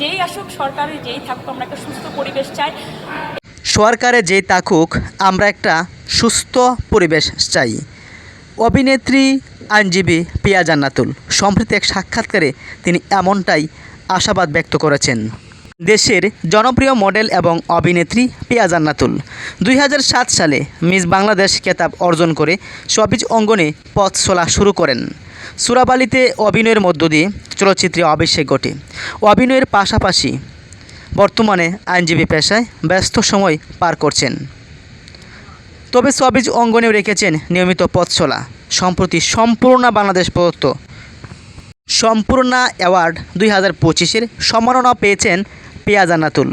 যেই আসুক, সরকারে যেই থাকুক, আমরা একটা সুস্থ পরিবেশ চাই। সরকারে যেই থাকুক, আমরা একটা সুস্থ পরিবেশ চাই। অভিনেত্রী, আইনজীবী পিয়া জান্নাতুল, সম্প্রতি এক সাক্ষাৎকারে তিনি এমনটাই আশাবাদ ব্যক্ত করেছেন। দেশের জনপ্রিয় মডেল এবং অভিনেত্রী পিয়া জান্নাতুল, দুই সালে মিস বাংলাদেশ খেতাব অর্জন করে সবিজ অঙ্গনে পথ চলা শুরু করেন। সুরাবালিতে অভিনয়ের মধ্য দিয়ে চলচ্চিত্রে অভিষেক ঘটে। অভিনয়ের পাশাপাশি বর্তমানে আইনজীবী পেশায় ব্যস্ত সময় পার করছেন। তবে সবিজ অঙ্গনেও রেখেছেন নিয়মিত পথ চলা সম্প্রতি সম্পূর্ণ বাংলাদেশ প্রদত্ত সম্পূর্ণা অ্যাওয়ার্ড দুই হাজার পঁচিশের সম্মাননা পেয়েছেন পিয়া জান্নাতুল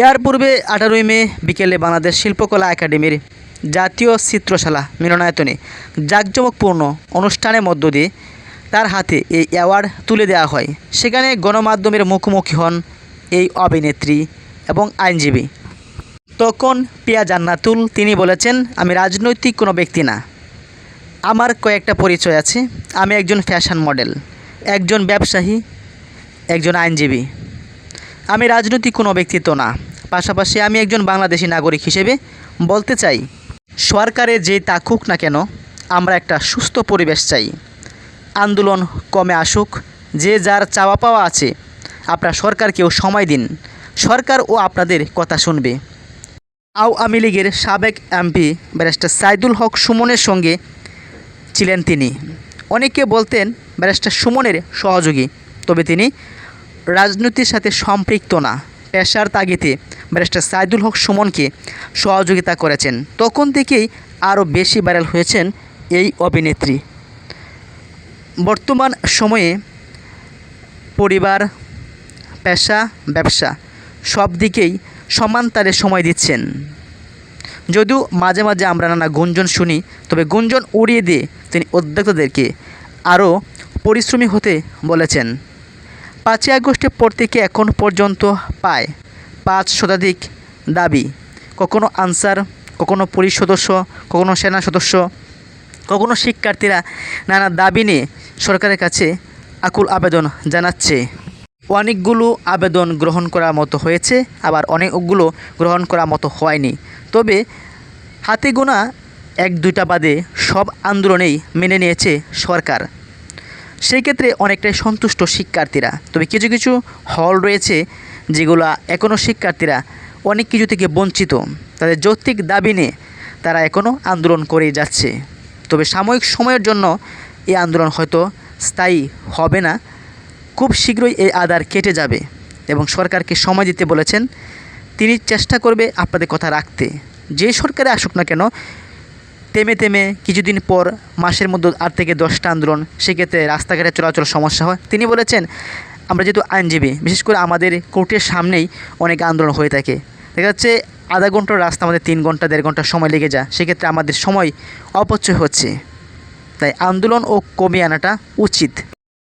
এর পূর্বে আঠারোই মে বিকেলে বাংলাদেশ শিল্পকলা একাডেমির জাতীয় চিত্রশালা মিলনায়তনে জাঁকজমকপূর্ণ অনুষ্ঠানের মধ্য দিয়ে তার হাতে এই অ্যাওয়ার্ড তুলে দেওয়া হয়। সেখানে গণমাধ্যমের মুখোমুখি হন এই অভিনেত্রী এবং আইনজীবী। তখন পিয়া জান্নাতুল, তিনি বলেছেন, আমি রাজনৈতিক কোনো ব্যক্তি না। আমার কয়েকটা পরিচয় আছে। আমি একজন ফ্যাশন মডেল, একজন ব্যবসায়ী, একজন আইনজীবী। আমি রাজনৈতিক কোনো ব্যক্তিত্ব না। পাশাপাশি আমি একজন বাংলাদেশি নাগরিক হিসেবে বলতে চাই সরকারে যেই তাকুক না কেন, আমরা একটা সুস্থ পরিবেশ চাই। আন্দোলন কমে আসুক, যে যার চাওয়া পাওয়া আছে, আপনার সরকারকেও সময় দিন। সরকার ও আপনাদের কথা শুনবে। আওয়ামী লীগের সাবেক এমপি ব্যারিস্টার সাইদুল হক সুমনের সঙ্গে ছিলেন তিনি। অনেকে বলতেন ব্যারিস্টার সুমনের সহযোগী, তবে তিনি রাজনীতির সাথে সম্পৃক্ত না। পেশার তাগিদে ব্যারিস্টার সাইদুল হক সুমনকে সহযোগিতা করেছেন। তখন থেকেই আরও বেশি ভাইরাল হয়েছেন এই অভিনেত্রী। বর্তমান সময়ে পরিবার, পেশা, ব্যবসা সব দিকেই সমান তারে সময় দিচ্ছেন। যদিও মাঝে মাঝে আমরা নানা গুঞ্জন শুনি, তবে গুঞ্জন উড়িয়ে দিয়ে তিনি উদ্যোক্তাদেরকে আরও পরিশ্রমী হতে বলেছেন। পাঁচই আগস্টের পর থেকে এখন পর্যন্ত পায় পাঁচ শতাধিক দাবি। কখনো আনসার, কখনো পুলিশ সদস্য, কখনো সেনা সদস্য, কখনো শিক্ষার্থীরা নানা দাবি নিয়ে সরকারের কাছে আকুল আবেদন জানাচ্ছে। অনেকগুলো আবেদন গ্রহণ করার মতো হয়েছে, আবার অনেকগুলো গ্রহণ করার মতো হয়নি। তবে হাতে গোনা এক দুইটা বাদে সব আন্দোলনেই মেনে নিয়েছে সরকার। সেই ক্ষেত্রে অনেকটাই সন্তুষ্ট শিক্ষার্থীরা। তবে কিছু কিছু হল রয়েছে যেগুলো এখনও শিক্ষার্থীরা অনেক কিছু থেকে বঞ্চিত। তাদের যৌক্তিক দাবি নিয়ে তারা এখনও আন্দোলন করেই যাচ্ছে। তবে সাময়িক সময়ের জন্য এই আন্দোলন হয়তো স্থায়ী হবে না। খুব শীঘ্রই এই আধার কেটে যাবে এবং সরকারকে সময় দিতে বলেছেন, তিনি চেষ্টা করবে আপনাদের কথা রাখতে। যে সরকারে আসুক না কেন তেমে তেমে কিছুদিন পর মাসের মধ্যে আট থেকে দশটা আন্দোলন, সেক্ষেত্রে রাস্তাঘাটে চলাচল সমস্যা হয়। তিনি বলেছেন, আমরা যেহেতু আইনজীবী, বিশেষ করে আমাদের কোর্টের সামনেই অনেক আন্দোলন হয়ে থাকে। দেখা যাচ্ছে আধা ঘণ্টার রাস্তা আমাদের তিন ঘণ্টা, দেড় ঘণ্টা সময় লেগে যায়। সেক্ষেত্রে আমাদের সময় অপচয় হচ্ছে। তাই আন্দোলন ও কমিয়ে আনাটা উচিত।